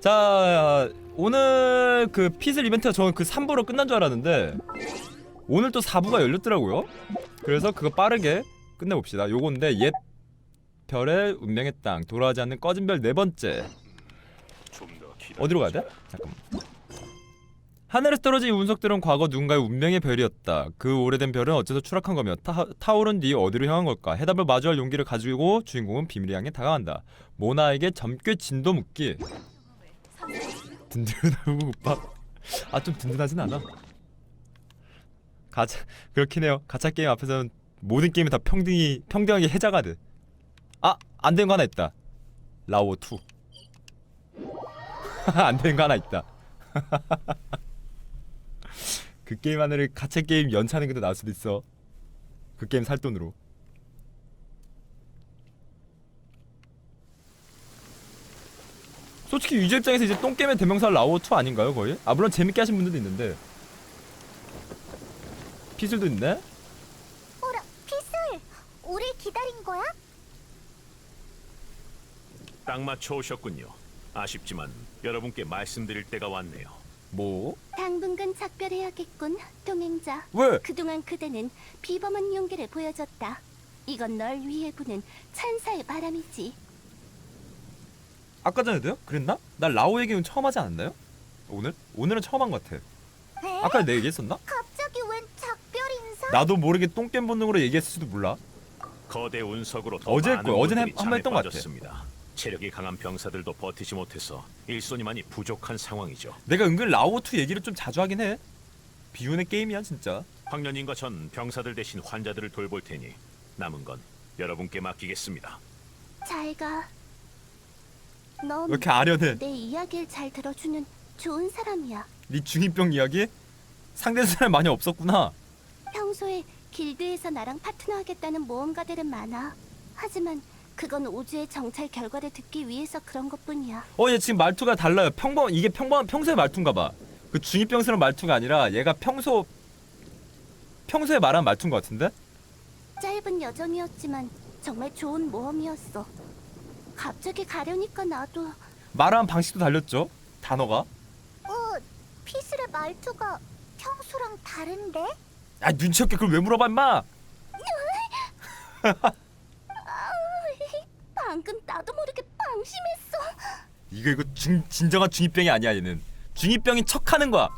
자 오늘 그 피슬 이벤트가 저는 그 3부로 끝난 줄 알았는데 오늘 또 4부가 열렸더라고요 그래서 그거 빠르게 끝내봅시다 요건데 옛 별의 운명의 땅 돌아가지 않는 꺼진 별 네 번째 어디로 가야 돼? 잠깐만 하늘에서 떨어진 이 운석들은 과거 누군가의 운명의 별이었다. 그 오래된 별은 어째서 추락한 거며 타, 타오른 뒤 어디로 향한 걸까? 해답을 마주할 용기를 가지고 주인공은 비밀을 향해 다가간다. 모나에게 점괘 진도 묻기. 든든한 국밥. 아좀 든든하진 않아. 가차 그렇긴 해요. 가차 게임 앞에서는 모든 게임이 다 평등히 평등하게 해자가 돼. 아 안 된 거 하나 있다. 라오 2. 안 된 거 하나 있다. 그 게임 하나를 가차 게임 연차는 것도 나올 수도 있어. 그 게임 살 돈으로. 솔직히 유저 입장에서 이제 똥게임의 대명사 라오 2 아닌가요 거의? 아 물론 재밌게 하신 분들도 있는데 피술도 있네? 어라, 피슬! 우리 기다린 거야? 딱 맞춰 오셨군요. 아쉽지만 여러분께 말씀드릴 때가 왔네요. 뭐? 당분간 작별해야겠군, 동행자. 왜? 그동안 그대는 비범한 용기를 보여줬다. 이건 널 위해 부는 찬사의 바람이지. 아까 전에도요? 그랬나? 나 라오 얘기는 처음 하지 않았나요? 오늘? 오늘은 처음 한 것 같아 아까 내 얘기했었나? 갑자기 웬 작별 인사? 나도 모르게 똥겜 본능으로 얘기했을 수도 몰라 거대 운석으로 더 어제 많은 했고, 어제는 분들이 한- 한번 했던 것 같아. 빠졌습니다. 체력이 강한 병사들도 버티지 못해서 일손이 많이 부족한 상황이죠. 내가 은근 라오2 얘기를 좀 자주 하긴 해 비운의 게임이야 진짜 황년님과 전 병사들 대신 환자들을 돌볼 테니 남은 건 여러분께 맡기겠습니다. 잘 가. 왜넌 이렇게 아련해 내 이야기를 잘 들어주는 좋은 사람이야. 네 중이병 이야기? 상대 사람 많이 없었구나 평소에 길드에서 나랑 파트너하겠다는 모험가들은 많아. 하지만 그건 오주의 정찰 결과를 듣기 위해서 그런 것뿐이야. 어 얘 지금 말투가 달라요 평범 이게 평범 평소의 말투인가 봐 그 중이병스러운 말투가 아니라 얘가 평소 평소에 말하는 말투인 것 같은데? 짧은 여정이었지만 정말 좋은 모험이었어. 갑자기 가려니까 나도. 말하는 방식도 달렸죠? 단어가? 어, 피슬의 말투가 평소랑 다른데? 아 눈치 없게 그걸 왜 물어봐 임마? 방금 나도 모르게 방심했어. 이거 이거 중, 진정한 중이병이 아니야 얘는. 중이병인 척하는 거야.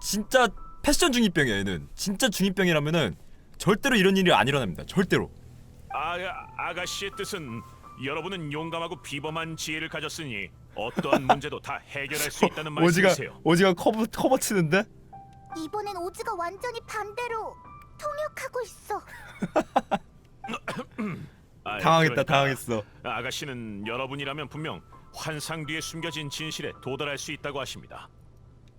진짜 패션 중이병이야 얘는. 진짜 중이병이라면은 절대로 이런 일이 안 일어납니다. 절대로. 아, 아가씨의 뜻은 여러분은 용감하고 비범한 지혜를 가졌으니 어떠한 문제도 다 해결할 수 있다는 오지가 말씀이세요. 오지가 커버 커버 치는데 이번엔 오즈가 완전히 반대로 통역하고 있어. 아, 당황했다 그러니까 당황했어 아가씨는 여러분이라면 분명 환상 뒤에 숨겨진 진실에 도달할 수 있다고 하십니다.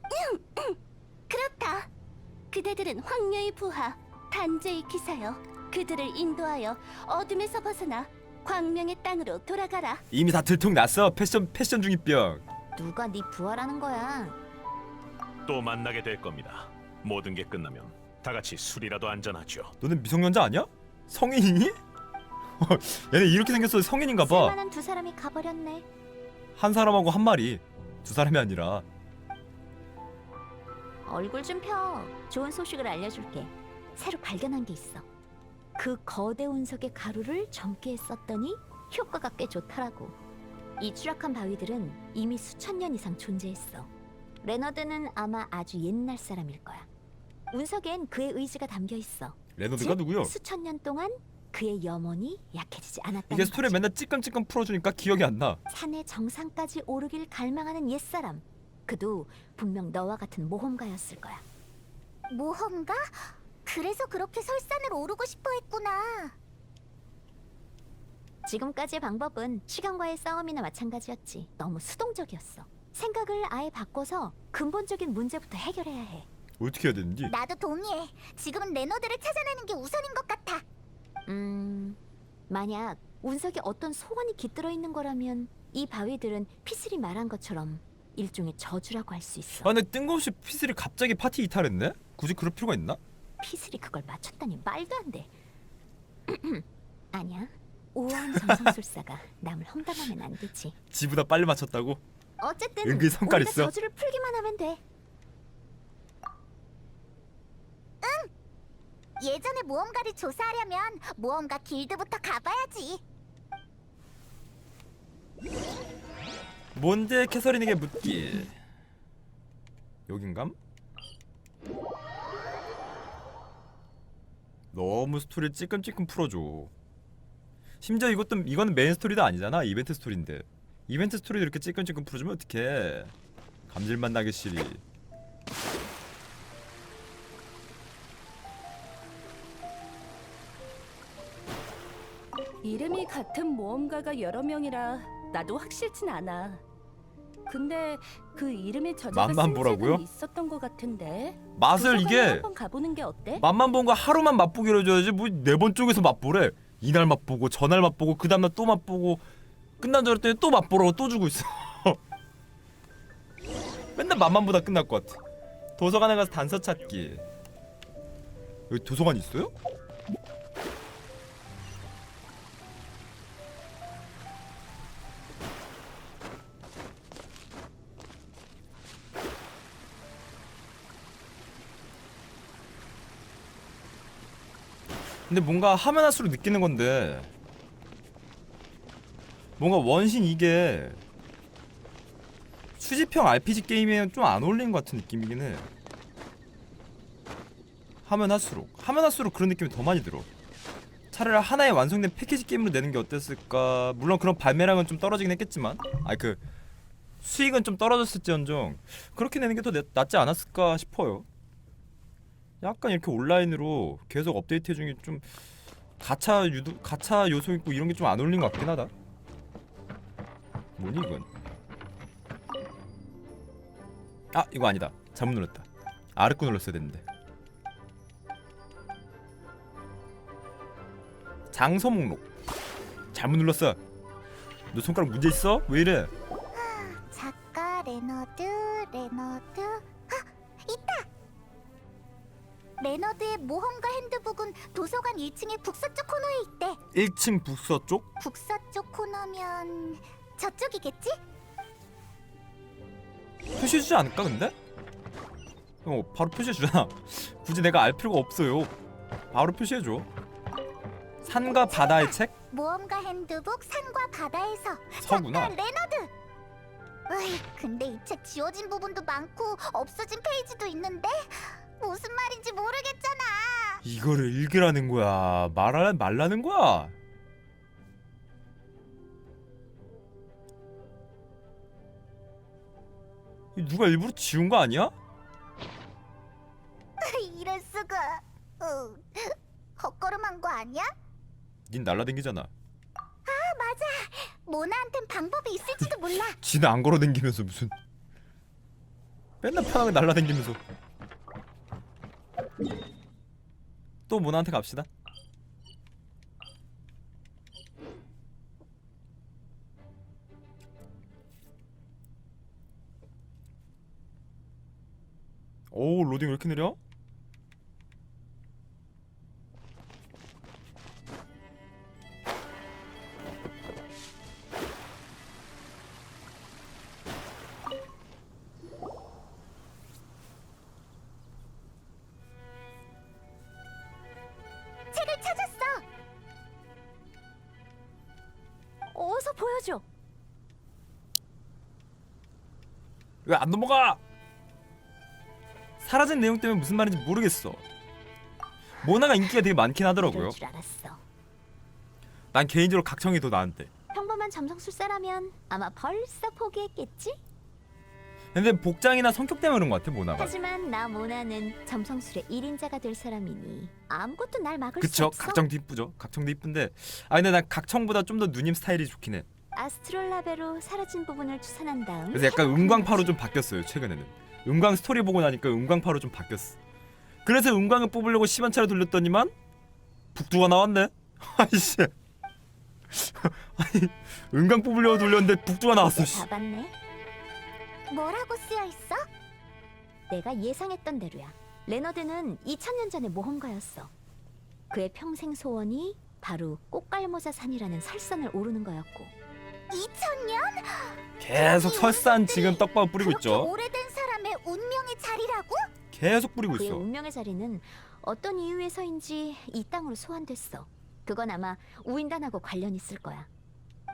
그렇다. 그대들은 황녀의 부하, 단죄의 기사여. 그들을 인도하여 어둠에서 벗어나 광명의 땅으로 돌아가라. 이미 다 들통났어 패션 패션 중이병 누가 네 부하라는 거야? 또 만나게 될 겁니다. 모든 게 끝나면 다 같이 술이라도 한잔하죠. 너는 미성년자 아니야? 성인이니? 얘네 이렇게 생겼어 성인인가 봐. 쓸만한 두 사람이 가버렸네. 한 사람하고 한 마리. 두 사람이 아니라. 얼굴 좀 펴. 좋은 소식을 알려줄게. 새로 발견한 게 있어. 그 거대 운석의 가루를 점괘에 썼더니 효과가 꽤 좋더라고. 이 추락한 바위들은 이미 수천 년 이상 존재했어. 레너드는 아마 아주 옛날 사람일 거야. 운석엔 그의 의지가 담겨 있어. 레너드가 누구요? 수천 년 동안 그의 염원이 약해지지 않았다는 이게 스토리. 맨날 찌끔찌끔 풀어주니까 기억이 안 나. 산의 정상까지 오르길 갈망하는 옛사람. 그도 분명 너와 같은 모험가였을 거야. 모험가? 그래서 그렇게 설산을 오르고 싶어 했구나. 지금까지의 방법은 시간과의 싸움이나 마찬가지였지. 너무 수동적이었어. 생각을 아예 바꿔서 근본적인 문제부터 해결해야 해. 어떻게 해야 되는지. 나도 동의해. 지금은 레너드를 찾아내는 게 우선인 것 같아. 음, 만약 운석에 어떤 소원이 깃들어 있는 거라면 이 바위들은 피슬이 말한 것처럼 일종의 저주라고 할 수 있어. 아 근데 뜬금없이 피슬이 갑자기 파티 이탈했네? 굳이 그럴 필요가 있나? 피슬이 그걸 맞췄다니 말도 안 돼. 아니야. 우아한 정성술사가 남을 험담하면 안 되지. 지보다 빨리 맞췄다고? 어쨌든 은근히 성깔 우리가 있어. 저주를 풀기만 하면 돼. 예전에 모험가를 조사하려면 모험가 길드부터 가봐야지. 뭔데 캐서린에게 묻기 여긴감? 너무 스토리를 찔끔찔끔 풀어줘. 심지어 이것도 이거는 메인 스토리도 아니잖아 이벤트 스토리인데. 이벤트 스토리도 이렇게 찔끔찔끔 풀어주면 어떡해? 감질맛 나게 시리. 이름이 같은 모험가가 여러 명이라 나도 확실진 않아. 근데 그 이름의 저자가 맛만 쓴 보라고요? 책은 있었던 것 같은데. 맛을 도서관에 이게 한번 가보는 게 어때? 맛만 본 거 하루만 맛보기로 해줘야지 뭐 네 번 쪽에서 맛보래 이날 맛보고 저날 맛보고 그 다음날 또 맛보고 끝난 줄 알았더니 또 맛보라고 또 주고 있어 맨날 맛만 보다 끝날 것 같아 도서관에 가서 단서 찾기 여기 도서관 있어요? 근데 뭔가 하면 할수록 느끼는 건데. 뭔가 원신 이게 수집형 RPG 게임에는 좀 안 어울리는 것 같은 느낌이긴 해. 하면 할수록 하면 할수록 그런 느낌이 더 많이 들어. 차라리 하나의 완성된 패키지 게임으로 내는 게 어땠을까? 물론 그런 발매량은 좀 떨어지긴 했겠지만. 아니 그 수익은 좀 떨어졌을지언정 그렇게 내는 게 더 낫지 않았을까 싶어요 약간 이렇게 온라인으로 계속 업데이트 중에 좀 가차 유도 가차 요소 있고 이런 게 좀 안 어울리는 것 같긴 하다. 뭐니 이건? 아 이거 아니다. 잘못 눌렀다. 거 눌렀어야 됐는데. 장소 목록 잘못 눌렀어. 너 손가락 문제 있어? 왜 이래? 도서관 1층의 북서쪽 코너에 있대. 1층 북서쪽? 북서쪽 코너면 저쪽이겠지? 표시해주지 않을까 근데? 어 바로 표시해주잖아 굳이 내가 알 필요가 없어요 바로 표시해줘 산과 바다의 책? 모험가 핸드북 산과 바다에서 서구나 작가 레너드. 으이, 근데 이 책 지워진 부분도 많고 없어진 페이지도 있는데 무슨 말인지 모르겠잖아. 이거를 읽으라는 거야 말하 말라는 거야 이 누가 일부러 지운 거 아니야? 이럴 수가. 어, 헛걸음한 거 아니야? 닌 날라댕기잖아 맞아. 모나한텐 방법이 있을지도 몰라. 지는 안 걸어댕기면서 무슨 맨날 편하게 날라댕기면서 또 모나한테 갑시다 오 로딩 왜 이렇게 느려? 내용 때문에 무슨 말인지 모르겠어. 모나가 인기가 되게 많긴 하더라고요. 이럴 줄 알았어. 난 개인적으로 각청이 더 나은데. 평범한 점성술사라면 아마 벌써 포기했겠지? 근데 복장이나 성격 때문에 그런 것 같아 모나가. 하지만 나 모나는 점성술의 1인자가 될 사람이니 아무것도 날 막을 수 그쵸? 없어. 각청도 이쁘죠. 각청도 이쁜데. 아 근데 난 각청보다 좀 더 누님 스타일이 좋긴 해. 아스트롤라베로 사라진 부분을 추산한 다음 그래서 약간 은광파로 좀 바뀌었어요 최근에는. 은광 스토리 보고 나니까 은광파로 좀 바뀌었어. 그래서 은광을 뽑으려고 시반차를 돌렸더니만 북두가 나왔네. 아이씨. 아니 은광 뽑으려고 돌렸는데 북두가 나왔어. 씨. 봤네. 뭐라고 쓰여 있어? 내가 예상했던 대로야. 레너드는 2000년 전의 모험가였어. 그의 평생 소원이 바로 꽃갈모자 산이라는 설산을 오르는 거였고 2000년? 계속 설산 지금 떡밥 뿌리고 그렇게 있죠. 오래된 운명의 자리라고? 계속 뿌리고 그의 있어. 운명의 자리는 어떤 이유에서인지 이 땅으로 소환됐어. 그건 아마 우인단하고 관련 있을 거야.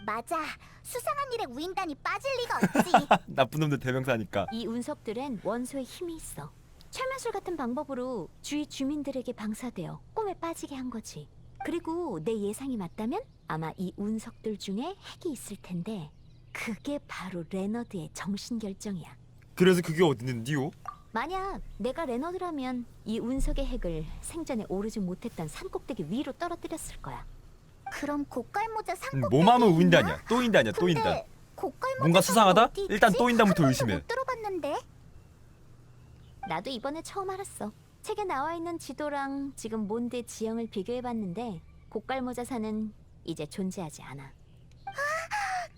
맞아. 수상한 일에 우인단이 빠질 리가 없지. 나쁜 놈들 대명사니까. 이 운석들엔 원소의 힘이 있어. 최면술 같은 방법으로 주위 주민들에게 방사되어 꿈에 빠지게 한 거지. 그리고 내 예상이 맞다면 아마 이 운석들 중에 핵이 있을 텐데 그게 바로 레너드의 정신 결정이야. 그래서 그게 어디 있는디요? 만약 내가 레너드라면 이 운석의 핵을 생전에 오르지 못했던 산꼭대기 위로 떨어뜨렸을 거야. 그럼 고깔모자 음, 상꼭대기 몸하면 우인단이야. 또 인단이야. 또 고깔모자 뭔가 수상하다? 일단 또 번도 의심해. 못 들어봤는데. 나도 이번에 처음 알았어. 책에 나와 있는 지도랑 지금 몬드의 지형을 비교해봤는데 고깔모자 산은 이제 존재하지 않아.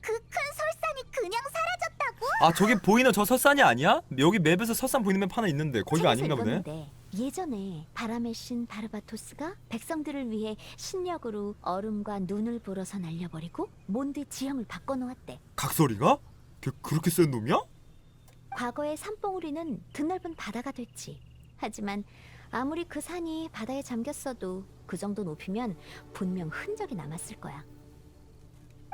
그 큰 설산이 그냥 사라졌다고? 아 저기 보이는 저 설산이 아니야? 여기 맵에서 설산 보이는 맵 하나 있는데 거기가 책에서 아닌가 보네. 읽었는데 예전에 바람의 신 바르바토스가 백성들을 위해 신력으로 얼음과 눈을 불어서 날려버리고 몬드의 지형을 바꿔놓았대. 각설이가? 걔 그렇게 센 놈이야? 과거의 산봉우리는 드넓은 바다가 됐지. 하지만 아무리 그 산이 바다에 잠겼어도 그 정도 높이면 분명 흔적이 남았을 거야.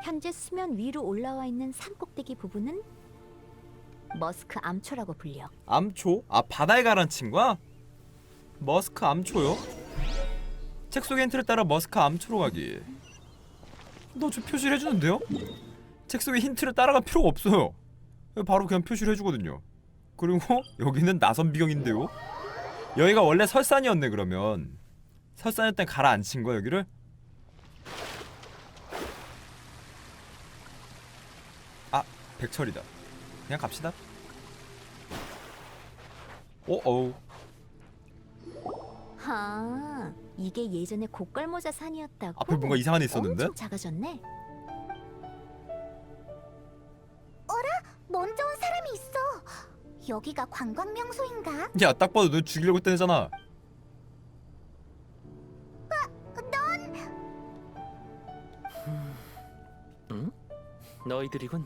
현재 수면 위로 올라와 있는 산 꼭대기 부분은 머스크 암초라고 불려. 암초? 아 바다에 가라앉힌 거야? 머스크 암초요? 책 속의 힌트를 따라 머스크 암초로 가기 너 저 표시를 해주는데요? 책 속의 힌트를 따라갈 필요가 없어요 바로 그냥 표시를 해주거든요 그리고 여기는 나선 비경인데요 여기가 원래 설산이었네 그러면 설산이었던 가라앉힌 거야 여기를? 아 백철이다 그냥 갑시다 오 어우 하, 이게 예전에 고깔모자 산이었다고. 앞에 뭔가 이상한 애 있었는데? 엄청 작아졌네. 먼저 온 사람이 있어. 여기가 관광 명소인가? 야 딱 봐도 너 죽이려고 했던 애잖아 응? 너희들이군.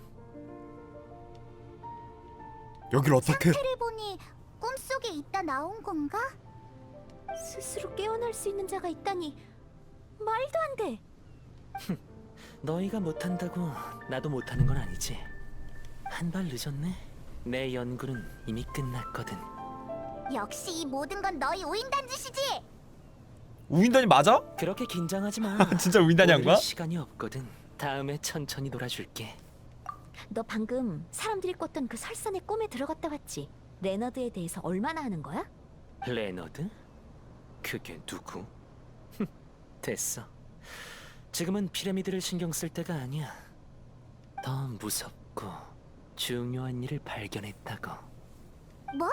여길 어떻게 상태를 보니 꿈속에 있다 나온 건가? 스스로 깨어날 수 있는 자가 있다니 말도 안 돼. 너희가 못한다고 나도 못하는 건 아니지. 한 발 늦었네. 내 연구는 이미 끝났거든. 역시 이 모든 건 너희 우인단 짓이지. 우인단이 맞아? 그렇게 긴장하지 마. 진짜 우인단이 한 거야? 시간이 없거든. 다음에 천천히 놀아줄게. 너 방금 사람들이 꿨던 그 설산의 꿈에 들어갔다 왔지? 레너드에 대해서 얼마나 아는 거야? 레너드? 그게 누구? 됐어. 지금은 피라미드를 신경 쓸 때가 아니야. 더 무섭고 중요한 일을 발견했다고. 뭐?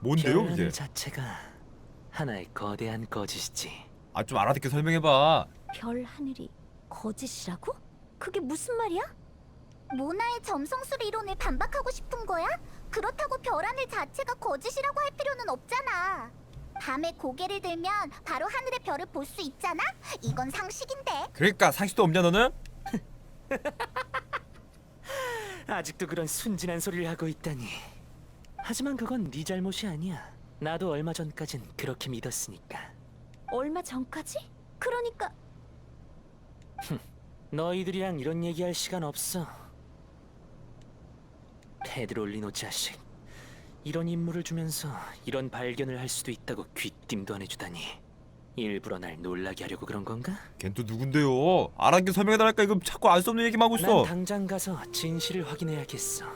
뭔데요 그게? 자체가 하나의 거대한 거짓이지. 아 좀 알아듣게 설명해봐 별 하늘이 거짓이라고? 그게 무슨 말이야? 모나의 점성술 이론을 반박하고 싶은 거야? 그렇다고 별하늘 자체가 거짓이라고 할 필요는 없잖아. 밤에 고개를 들면 바로 하늘의 별을 볼 수 있잖아? 이건 상식인데. 그러니까 상식도 없냐 너는? 아직도 그런 순진한 소리를 하고 있다니. 하지만 그건 네 잘못이 아니야. 나도 얼마 전까진 그렇게 믿었으니까. 얼마 전까지? 그러니까 너희들이랑 이런 얘기할 시간 없어. 페드롤리노 자식. 이런 임무를 주면서 이런 발견을 할 수도 있다고 귀띔도 안 해주다니. 일부러 날 놀라게 하려고 그런 건가? 걘 또 누군데요? 알아듣게 설명해달라니까 이거 자꾸 알 수 없는 얘기만 하고 난 있어 당장 가서 진실을 확인해야겠어.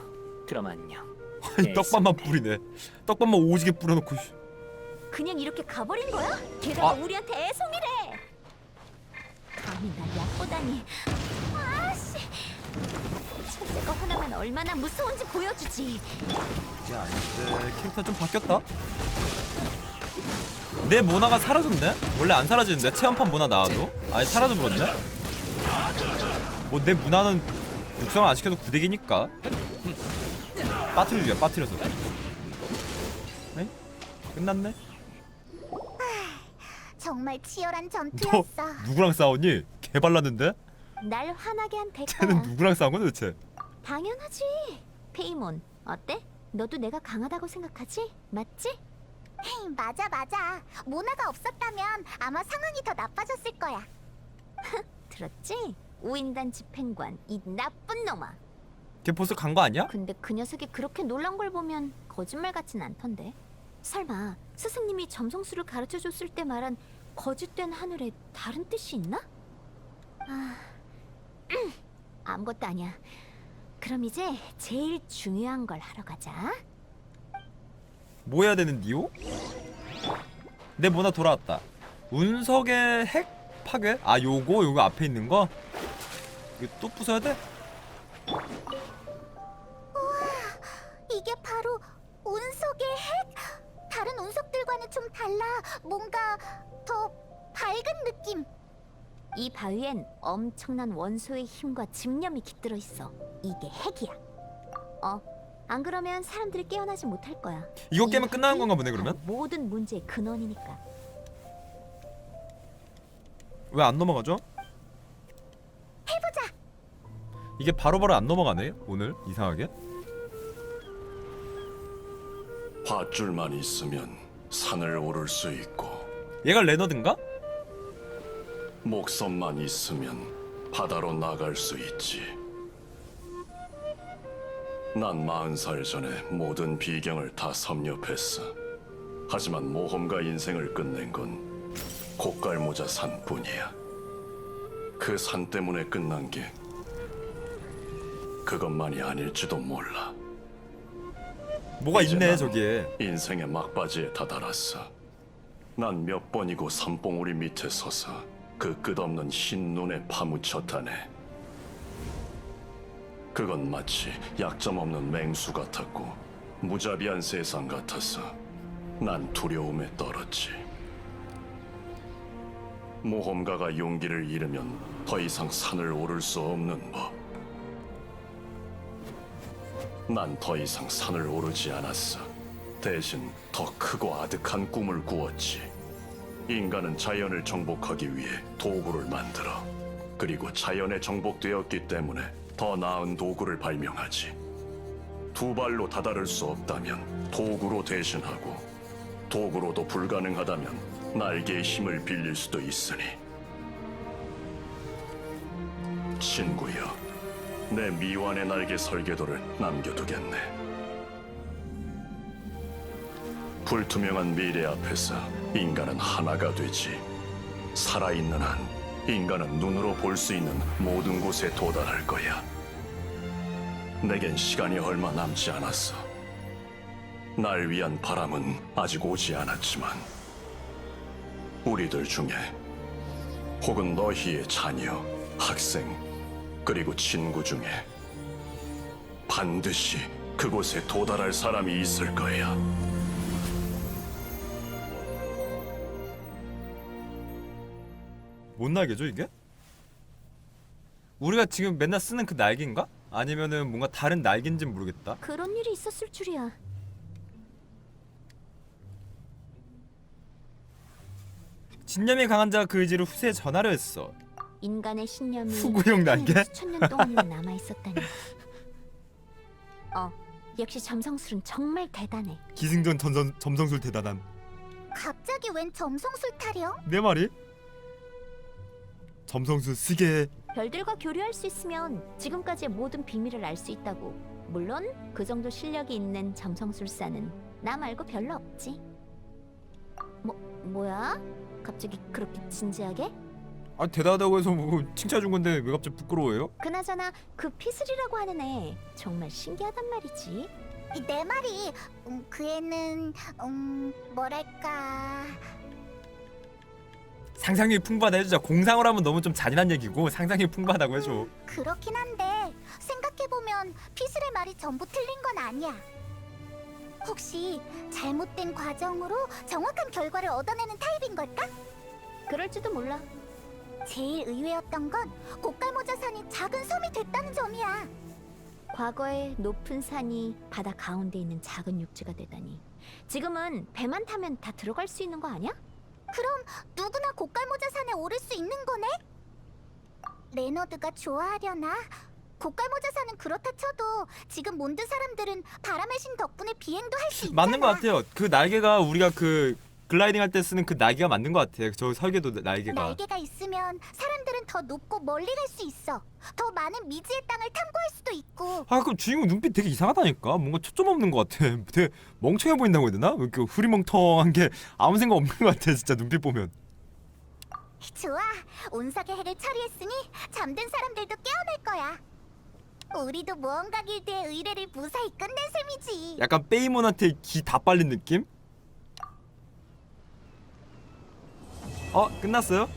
그럼 안녕. 아니 떡밥만 뿌리네 떡밥만 오지게 뿌려놓고 씨. 그냥 이렇게 가버린 거야? 게다가 아. 우리한테 애송이래. 감히 날 얕보다니. 아씨. 첫째가 하나만 얼마나 무서운지 보여주지. 야 이제 캐릭터 좀 바뀌었다 내 모나가 사라졌네? 원래 안 사라지는데 체험판 모나 나와도? 아니 사라져버렸네? 뭐 내 문화는 육성 안 시켜도 구대기니까 빠트려주야 빠트려서 네? 끝났네? 정말 치열한 너 전투였어. 누구랑 싸웠니? 개발랐는데? 날 화나게 한 쟤는 대가야. 누구랑 싸운 거야 도대체? 당연하지. 페이몬, 어때? 너도 내가 강하다고 생각하지? 맞지? 헤이, 맞아 맞아. 모나가 없었다면 아마 상황이 더 나빠졌을 거야. 들었지? 우인단 집행관, 이 나쁜 놈아. 걔 벌써 간 거 아니야? 근데 그 녀석이 그렇게 놀란 걸 보면 거짓말 같진 않던데. 설마 스승님이 점성술을 가르쳐 줬을 때 말한 거짓된 하늘에 다른 뜻이 있나? 아, 음, 아무것도 아니야. 그럼 이제 제일 중요한 걸 하러 가자. 뭐 해야 되는 니오? 내 모나 돌아왔다. 운석의 핵 파괴? 아 요거 요거 앞에 있는 거? 이거 또 부숴야 돼? 달라. 뭔가 더 밝은 느낌. 이 바위엔 엄청난 원소의 힘과 집념이 깃들어 있어. 이게 핵이야. 어, 안 그러면 사람들이 깨어나지 못할 거야. 이거 이 깨면 끝나는 건가 보네 그러면? 모든 문제의 근원이니까. 왜 안 넘어가죠? 해보자. 이게 바로바로 안 넘어가네 오늘 이상하게 밧줄만 있으면 산을 오를 수 있고 얘가 레너드인가? 목선만 있으면 바다로 나갈 수 있지. 난 마흔 살 전에 모든 비경을 다 섭렵했어. 하지만 모험가 인생을 끝낸 건 고깔모자 산뿐이야. 그 산 때문에 끝난 게 그것만이 아닐지도 몰라. 뭐가 이제 있네 난 저기에 인생의 막바지에 다다랐어. 난 몇 번이고 산봉우리 밑에 서서 그 끝없는 흰 눈에 파묻혔다네. 그건 마치 약점 없는 맹수 같았고 무자비한 세상 같아서 난 두려움에 떨었지. 모험가가 용기를 잃으면 더 이상 산을 오를 수 없는 법. 난 더 이상 산을 오르지 않았어. 대신 더 크고 아득한 꿈을 꾸었지. 인간은 자연을 정복하기 위해 도구를 만들어. 그리고 자연에 정복되었기 때문에 더 나은 도구를 발명하지. 두 발로 다다를 수 없다면 도구로 대신하고 도구로도 불가능하다면 날개의 힘을 빌릴 수도 있으니. 친구여, 내 미완의 날개 설계도를 남겨두겠네. 불투명한 미래 앞에서 인간은 하나가 되지. 살아있는 한 인간은 눈으로 볼 수 있는 모든 곳에 도달할 거야. 내겐 시간이 얼마 남지 않았어. 날 위한 바람은 아직 오지 않았지만, 우리들 중에 혹은 너희의 자녀, 학생, 그리고 친구 중에 반드시 그곳에 도달할 사람이 있을 거야. 뭔 날개죠 이게? 우리가 지금 맨날 쓰는 그 날개인가? 아니면은 뭔가 다른 날개인지 모르겠다 그런 일이 있었을 줄이야. 진념이 강한 자가 그 의지를 후세에 전하려 했어 인간의 신념이 후구형 날개? 수천 년 동안이나 남아 있었다니. 어, 역시 점성술은 정말 대단해. 기승전 전선, 점성술 대단함 갑자기 웬 점성술 타령? 내 말이? 점성술 쓰게 별들과 교류할 수 있으면 지금까지의 모든 비밀을 알 수 있다고. 물론 그 정도 실력이 있는 점성술사는 나 말고 별로 없지. 뭐 뭐야? 갑자기 그렇게 진지하게? 아 대단하다고 해서 뭐 칭찬 준 건데 왜 갑자기 부끄러워요? 그나저나 그 피슬이라고 하는 애 정말 신기하단 말이지. 이내 말이 음, 그 애는 음 뭐랄까 상상력이 풍부하다 해주자 공상을 하면 너무 좀 잔인한 얘기고 상상력이 풍부하다고 해줘 그렇긴 한데 생각해보면 피슬의 말이 전부 틀린 건 아니야. 혹시 잘못된 과정으로 정확한 결과를 얻어내는 타입인 걸까? 그럴지도 몰라. 제일 의외였던 건 고깔모자 산이 작은 섬이 됐다는 점이야. 과거에 높은 산이 바다 가운데 있는 작은 육지가 되다니. 지금은 배만 타면 다 들어갈 수 있는 거 아니야? 그럼 누구나 고깔모자 산에 오를 수 있는 거네? 레너드가 좋아하려나? 고깔모자사는 그렇다 쳐도 지금 몬드 사람들은 바람의 신 덕분에 비행도 할 수 있잖아. 맞는 것 같아요. 그 날개가 우리가 그 글라이딩 할 때 쓰는 그 날개가 맞는 것 같아. 저 설계도 날개가. 날개가 있으면 사람들은 더 높고 멀리 갈 수 있어. 더 많은 미지의 땅을 탐구할 수도 있고. 아, 그 주인공 눈빛 되게 이상하다니까. 뭔가 초점 없는 것 같아. 되게 멍청해 보인다고 해야 되나? 왜 이렇게 후리멍텅한 게 아무 생각 없는 것 같아. 진짜 눈빛 보면. 좋아, 온석의 핵을 처리했으니 잠든 사람들도 깨어날 거야. 우리도 무언가 길드의 의뢰를 무사히 끝낸 셈이지. 약간 페이몬한테 기 다 빨린 느낌? 어 끝났어요?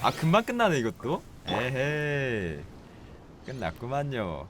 아 금방 끝나네 이것도? 에헤이. 끝났구만요